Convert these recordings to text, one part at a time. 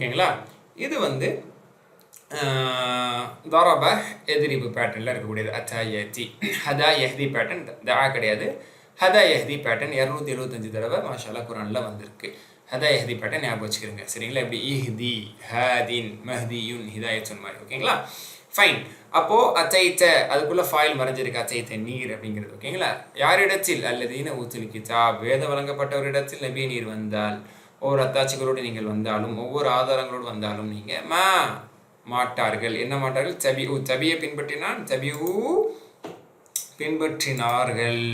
ஓகேங்களா? இது வந்து தாராப எதிரிப்பு பேட்டர்னில் இருக்கக்கூடியது. அச்சா எஹ்தி ஹதா எஹ்தி பேட்டர்ன் தா கிடையாது. ஹதா எஹ்தி பேட்டர்ன் இரநூத்தி எழுபத்தஞ்சு தடவை மாஷாலா குரானில் வந்திருக்கு. ஹதா எஹ்தி பேட்டர்ன் ஞாபகம் வச்சுக்கிறோங்க. சரிங்களா? இப்படி இஹ்தி ஹாதின் மஹ்தியுன் சொன்ன மாதிரி. ஓகேங்களா? ஃபைன் அப்போது அச்சைத்த அதுக்குள்ளே ஃபாயில் மறைஞ்சிருக்கு. அச்சைத்த நீர் அப்படிங்கிறது. ஓகேங்களா? யாரிடத்தில்? அல்லதீன ஊத்தில் கிதாப் வேத வழங்கப்பட்டவரிடத்தில் நபிய நீர் வந்தால். ஒவ்வொரு அத்தாட்சிகளோடு நீங்கள் வந்தாலும் ஒவ்வொரு ஆதாரங்களோடு வந்தாலும் நீங்கள் மா மாட்டார்கள். என்ன மாட்டார்கள்? சபியூ சபியை பின்பற்றினான்? சபியூ பின்பற்றினார்கள்.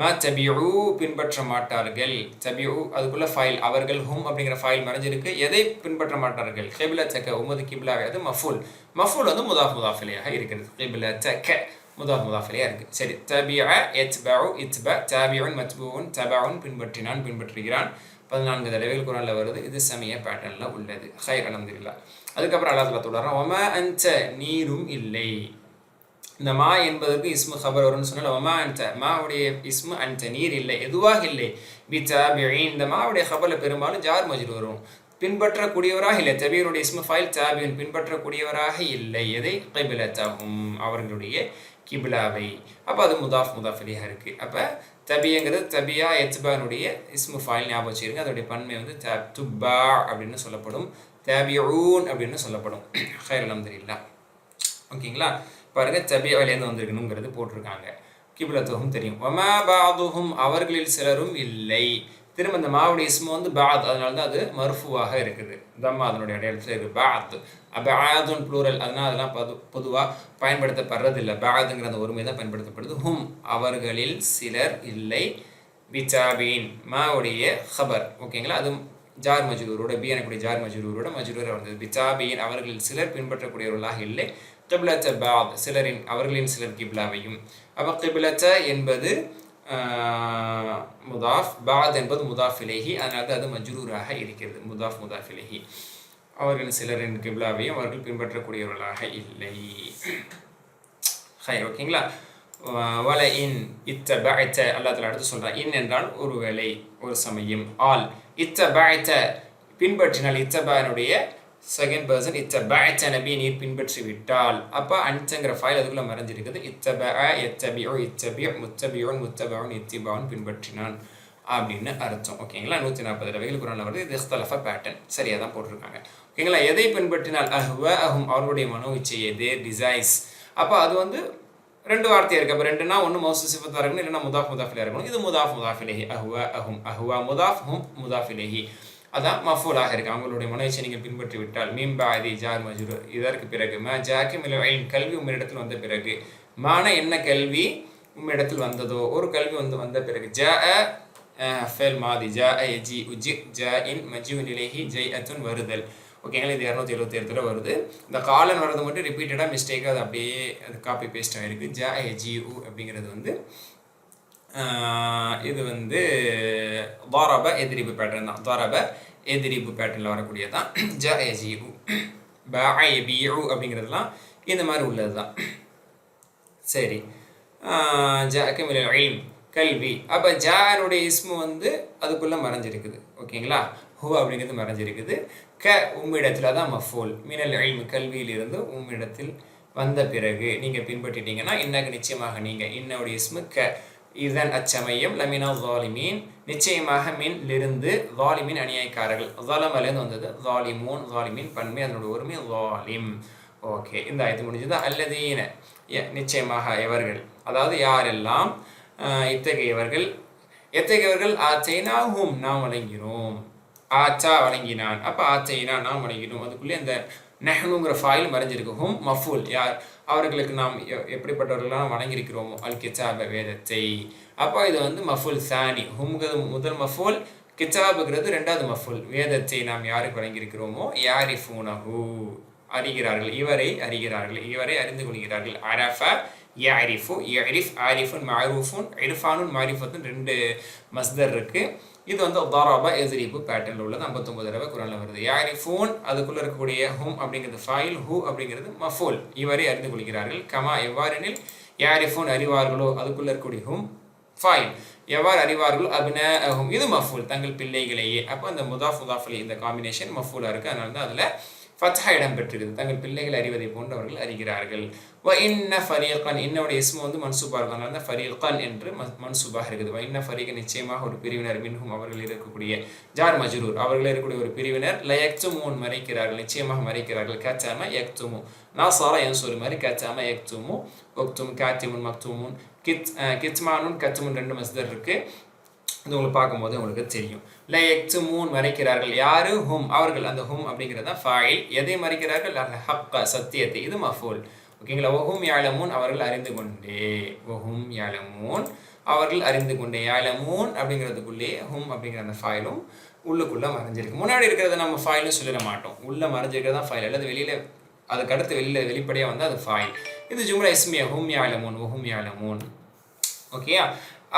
மா சபியூ பின்பற்ற மாட்டார்கள். சபியூ அதுக்குள்ள ஃபைல் அவர்கள் ஹும் அப்படிங்கிற ஃபைல் மறைஞ்சிருக்கு. எதை பின்பற்ற மாட்டார்கள்? கிபில சக்க உமது கிபிலா அது மஃபூல். மஃபூல் வந்து முதாஃப் முதாஃபிலையாக இருக்கிறது. கிபில சக்க முதாஃப் முதாஃபிலையாக இருக்குது. சரி தபியா எச்பு ப சாபியவன் மச்பூன் சபாவன் பின்பற்றினான் பின்பற்றுகிறான். பதினான்கு தடவைகள் குரானில் வருது. இது சமய பேட்டர்னில் உள்ளது. ஹை அலமதுல்லா அதுக்கப்புறம் அல்லாஹ் தொடர்றோம் ஒமா அஞ்ச நீரும் இல்லை. இந்த மா என்பதற்கு இஸ்மு ஹபர் வரும்னு சொன்னால் ஒமா அன்ட மாவுடைய இஸ்மு அன்ட நீர் இல்லை எதுவாக இல்லை. பிச்சா பிழை இந்த மாவுடைய ஹபரில் பெரும்பாலும் ஜார் மஜிர் வரும். பின்பற்றக்கூடியவராக இல்லை. தபீருடைய இஸ்மு ஃபைல் தாபியன் பின்பற்றக்கூடியவராக இல்லை. எதை? கைபிலத்தாகும் அவர்களுடைய கிபிலாவை. அப்போ அது முதாஃப் முதாஃபிலியாக இருக்குது அப்போ தபியங்கிறது தபியா எத்பானுடைய இஸ்மு ஃபைல் ஞாபகம் வச்சுருங்க அதோடைய பன்மை வந்து த துப்பா அப்படின்னு சொல்லப்படும். தபியூன் அப்படின்னு சொல்லப்படும். ஹைரலம் தெரியல ஓகேங்களா? பாருங்க தபியாவிலேருந்து வந்திருக்கணுங்கிறது போட்டிருக்காங்க. கிபிலத்துவம் தெரியும். ஒமா பாதுஹும் அவர்களில் சிலரும் இல்லை. திரும்ப இந்த மாவுடைய இஸ்மு வந்து பாத். அதனால தான் அது மர்ஃபுவாக இருக்குது. தம்மா அதனுடைய அடையாளத்தில் இருக்குது பாத். அப்போ ஆதுன் ப்ளூரல். அதனால் அதெல்லாம் பொது பொதுவாக பயன்படுத்தப்படுறதில்லை. பாதுங்கிற அந்த ஒருமை தான் பயன்படுத்தப்படுது. ஹும். அவர்களில் சிலர் இல்லை. பிச்சாபீன் மாவுடைய ஹபர். ஓகேங்களா? அது ஜார் மஜூரோட பி எனக்கூடிய ஜார் மஜூரோட மஜூரோட வந்தது. பிச்சாபீன் அவர்களில் சிலர் பின்பற்றக்கூடியவர்களாக இல்லை. கிபிலச்ச பாத். சிலரின் அவர்களின் சிலர் கிப்லாவையும். அப்போ கிபிலச்ச என்பது முதாஃப் பாத் என்பது முதாஃப் இலேஹி. அதனால அது மஜ்ரூராக இருக்கிறது. முதாஃப் முதாஃப் இலேஹி. அவர்கள் சிலரின் கிப்லாவையும் அவர்கள் பின்பற்றக்கூடியவர்களாக இல்லை. ஹை ஓகேங்களா? வல இன் இத்த பாய்த்த அல்லாத்தில் அடுத்து சொல்கிறான் இன் என்றால் ஒரு வேலை ஒரு சமயம். ஆல் இத்த பாய்த்த பின்பற்றினால் இத்தபானுடைய செகண்ட் பர்சன் இத்தபா நபி நீர் பின்பற்றி விட்டால். அப்போ அன்சங்கிற ஃபைல் அதுக்குள்ளே மறைஞ்சிருக்குது. இத்தபா எச்சபியோ இச்சபியோ முச்சபியோன் முச்சபவன் இத்திபாவன் பின்பற்றினான். அப்படின்னு அர்த்தம். ஓகேங்களா நூற்றி நாற்பது தடவைகள் குரானில் வருது. இது இஸ்தலஃபா பேட்டர்ன் சரியாக தான் போட்டிருக்காங்க. ஓகேங்களா எதை பின்பற்றினால்? அஹ்வ அஹும் அவருடைய மனோ இச்சை தே டிசைஸ் அப்போ அது வந்து ரெண்டு வார்த்தையாக இருக்குது அப்போ ரெண்டுனா ஒன்று மௌசு சிஃபத்தாக இருக்கணும் இல்லைன்னா முதாஃப் முதாஃபிலே இருக்கணும். இது முதாஃப் முதாஃபிலேஹி. அஹ்வ அஹும் அஹ்வா முதாஃப் ஹும் முதாஃபிலேஹி. அதான் மஃபூலாக இருக்குது அவங்களுடைய மனோச்சை நீங்கள் பின்பற்றி விட்டால். மீம்பாதி ஜார் மஜூர். இதற்கு பிறகு ம ஜாக்கி மிலவைன் கல்வி உம்மிடத்தில் வந்த பிறகு மான என்ன கல்வி உம்மிடத்தில் வந்ததோ ஒரு கல்வி வந்து வந்த பிறகு ஜ ஃபெல் மாதி ஜ ஜி உஜி ஜ இன் மஜிவு நிலைஹி ஜெய் அத்துன் வருதல் ஓகேங்களா இது இரநூத்தி எழுபத்தி ஏழு வருது. இந்த காலன் வர்றது மட்டும் ரிப்பீட்டடாக மிஸ்டேக்காக அது அப்படியே அது காப்பி பேஸ்ட் ஆகிருக்கு ஜ ஜி உ அப்படிங்கிறது வந்து இது வந்து தாரப எதிரிப்பு பேட்டர்ன் தான். தாரப எதிரிப்பு பேட்டர்னில் வரக்கூடியதான் ஜ எஜிபு பியூ அப்படிங்கிறதுலாம் இந்த மாதிரி உள்ளது தான் சரி ஜ கமில் கல்வி. அப்போ ஜானுடைய இஸ்மு வந்து அதுக்குள்ளே மறைஞ்சிருக்குது. ஓகேங்களா? ஹூ அப்படிங்கிறது மறைஞ்சிருக்குது. க உம்மிடத்தில் தான் மஃபூல். மினல் அழிமு கல்வியிலிருந்து உம்மிடத்தில் வந்த பிறகு நீங்கள் பின்பற்றிட்டீங்கன்னா இன்னக்கு நிச்சயமாக நீங்கள் இன்னுடைய இஸ்மு க. இதன் அச்சமயம் லமினா ஜாலிமீன் நிச்சயமாக மின்லிருந்து ஜாலிமின் அநியாயக்காரர்கள். ஜாலமலேருந்து வந்தது. ஜாலிமூன் வாலிமின் பன்மை அதனோட ஒருமை ஜாலிம் ஓகே இந்த ஆயத்து முடிஞ்சது. அல்லதீன நிச்சயமாக எவர்கள் அதாவது யாரெல்லாம்? இத்தகையவர்கள். எத்தகையவர்கள்? ஆச்சைனாகும் நாம் வழங்கினோம். ஆச்சா வழங்கினான். அப்போ ஆச்சைனா நாம் வழங்கினோம். அதுக்குள்ளே அந்த நெஹனுங்கிற ஃபாயில் மறைஞ்சிருக்கு. ஹும் மஃபூல். யார்? அவர்களுக்கு நாம் எப்படிப்பட்டவர்களாம் வணங்கியிருக்கிறோமோ அல் கிச்சாப வேதத்தை. அப்போ இது வந்து மஃபுல் சானி. ஹும்கது முதல் மஃபூல் கிச்சாபுங்கிறது ரெண்டாவது மஃபுல். வேதத்தை நாம் யாருக்கு வழங்கியிருக்கிறோமோ யாரிஃபூனஹு. அறிகிறார்கள். இவரை அறிகிறார்கள். இவரை அறிந்து கொள்கிறார்கள். அரஃப யாரிஃபு யரிஃப் ஆரிஃபுன் மாரூஃபுன் இர்ஃபானுன் மாரிஃபத்துன் ரெண்டு மஸ்தர் இருக்குது இது வந்து தாராபா எதிரிப்பு பேட்டர்னில் உள்ளது. ஐம்பத்தொம்பது தடவை குரானில் வருது. யாரி ஃபோன் அதுக்குள்ளே இருக்கக்கூடிய ஹும் அப்படிங்கிறது ஃபைல் ஹூ அப்படிங்கிறது மஃபூல் இவரை அறிந்து கொள்கிறார்கள். கமா எவ்வாறெனில் யாரி ஃபோன் அறிவார்களோ அதுக்குள்ளே இருக்கக்கூடிய ஹும் ஃபைல் எவ்வாறு அறிவார்கள் அபின இது மஃபூல் தங்கள் பிள்ளைகளையே. அப்போ அந்த முதாஃப் முதாஃபலி இந்த காம்பினேஷன் மஃபூலாக இருக்குது அதனால தான் அதில் ஃபத்தா இடம் பெற்றிருக்குது தங்கள் பிள்ளைகள் அறிவதை போன்று அவர்கள் அறிகிறார்கள். வ இன்ன ஃபரீகன் இன்னோட இஸ்மு வந்து மன்சூபாக இருக்கும். அதனால தான் ஃபரீகன் என்று மன்சூபாக இருக்குது. வ இன்ன ஃபரீக நிச்சயமாக ஒரு பிரிவினர். மின்ஹும் அவர்கள் இருக்கக்கூடிய ஜார் மஜ்ரூர். அவர்கள் இருக்கக்கூடிய ஒரு பிரிவினர். ல எக்துமூன் மறைக்கிறார்கள். நிச்சயமாக மறைக்கிறார்கள். காச்சாம எக்துமு நான் சாரா என் சொல்லி மாதிரி காச்சாம எக்துமு ஒக்தும் காத்திமுன் மக்துமுன் கித் கித்மானுன் கத்துமுன் ரெண்டு மஸ்தர் இருக்குது இது உங்களுக்கு பார்க்கும்போது உங்களுக்கு தெரியும். ல எக்ஸு மூன் மறைக்கிறார்கள். யாரு? ஹும். அவர்கள். அந்த ஹும் அப்படிங்கிறது தான் ஃபாயில். எதை மறைக்கிறார்கள்? அந்த ஹக்கா சத்தியத்தை. இது மஃபூல். ஓகேங்களா? ஒஹும் யாழமூன் அவர்கள் அறிந்து கொண்டே. ஒஹும் யாழமூன் அவர்கள் அறிந்து கொண்டே. யாழமூன் அப்படிங்கிறதுக்குள்ளே ஹும் அப்படிங்கிற அந்த ஃபைலும் உள்ளுக்குள்ளே மறைஞ்சிருக்கு. முன்னாடி இருக்கிறத நம்ம ஃபாயிலும் சொல்லிட மாட்டோம். உள்ளே மறைஞ்சிருக்கிறது தான் ஃபைல் அல்லது வெளியில் அதுக்கு அடுத்து வெளியில் வெளிப்படையாக வந்து அது ஃபைல் இது ஜும்ரா இஸ்மியா. ஹும் யாழமூன் ஒஹும் யாழமூன் ஓகேயா?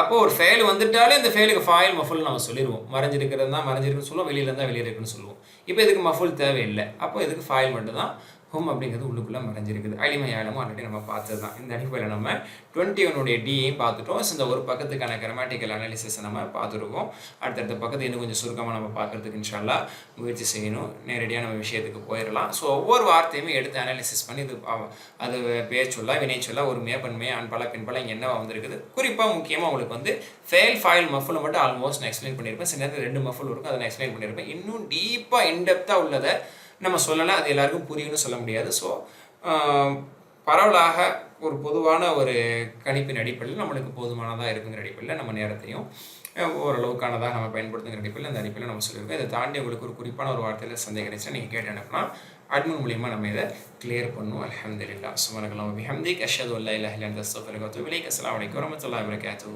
அப்போ ஒரு ஃபெயில் வந்துட்டாலே இந்த ஃபெயிலுக்கு ஃபாயில் மஃபுல் நம்ம சொல்லிடுவோம். மறைஞ்சிருக்கிறது தான் மறைஞ்சிருக்குன்னு சொல்லுவோம். வெளியில இருந்தால் வெளியே இருக்குன்னு சொல்லுவோம். இப்போ இதுக்கு மஃபுல் தேவையில்லை. அப்போ இதுக்கு ஃபாயில் மட்டும் தான் ஹோம் அப்படிங்கிறது உள்ளுக்குள்ளே மறைஞ்சிருக்குது. அடிமை ஆழமும் ஆல்ரெடி நம்ம பார்த்தது தான் இந்த அடிப்படையில் நம்ம டுவெண்ட்டி ஒனுடைய டியையும் பார்த்துட்டோம். ஸோ இந்த ஒரு பக்கத்துக்கான கிராமட்டிக்கல் அனாலிசிஸை நம்ம பார்த்துருக்கோம். அடுத்தடுத்த பக்கத்து இன்னும் கொஞ்சம் சுருக்கமாக நம்ம பார்க்குறதுக்கு இன்ஷால்லா முயற்சி செய்யணும். நேரடியாக நம்ம விஷயத்துக்கு போயிடலாம். ஸோ ஒவ்வொரு வார்த்தையுமே எடுத்து அனாலிசிஸ் பண்ணி இது அது பேர் வினை சொல்லா ஒரு மேப்பன்மை அன்பல பின்பல இங்கே என்னவா வந்திருக்குது. குறிப்பாக முக்கியமாக உங்களுக்கு வந்து ஃபெயில் ஃபைல் மஃபுல் மட்டும் ஆல்மோஸ்ட் நான் எக்ஸ்பிளைன் பண்ணியிருப்பேன். சில நேரத்தில் ரெண்டு மஃபுல் இருக்கும் அதை நான் எக்ஸ்பிளைன் பண்ணியிருப்பேன். இன்னும் டீப்பாக இன்டெப்த்தாக உள்ளதை நம்ம சொல்லலாம் அது எல்லாருக்கும் புரியும்னு சொல்ல முடியாது. ஸோ பரவலாக ஒரு பொதுவான ஒரு கணிப்பின் அடிப்படையில் நம்மளுக்கு போதுமானதாக இருக்குங்கிற அடிப்படையில் நம்ம நேரத்தையும் ஓரளவுக்கானதாக நம்ம பயன்படுத்துங்கிற அடிப்படையில் அந்த அடிப்படையில் நம்ம சொல்லியிருக்கோம். இதை தாண்டி உங்களுக்கு ஒரு குறிப்பான ஒரு வார்த்தையில் சந்தேகம் கிடைச்சா நீங்கள் கேட்டு அனுப்பலாம் அட்மின் மூலியமாக நம்ம இதை கிளியர் பண்ணுவோம். அல்ஹம்துலில்லாஹ். சுப்ஹானக்கல்லாஹு வபிஹம்திக். அஷ்ஹது அல்லா இல்லா அன்த அஸ்தக்ஃபிருக வ அத்தூபு வரகாத்து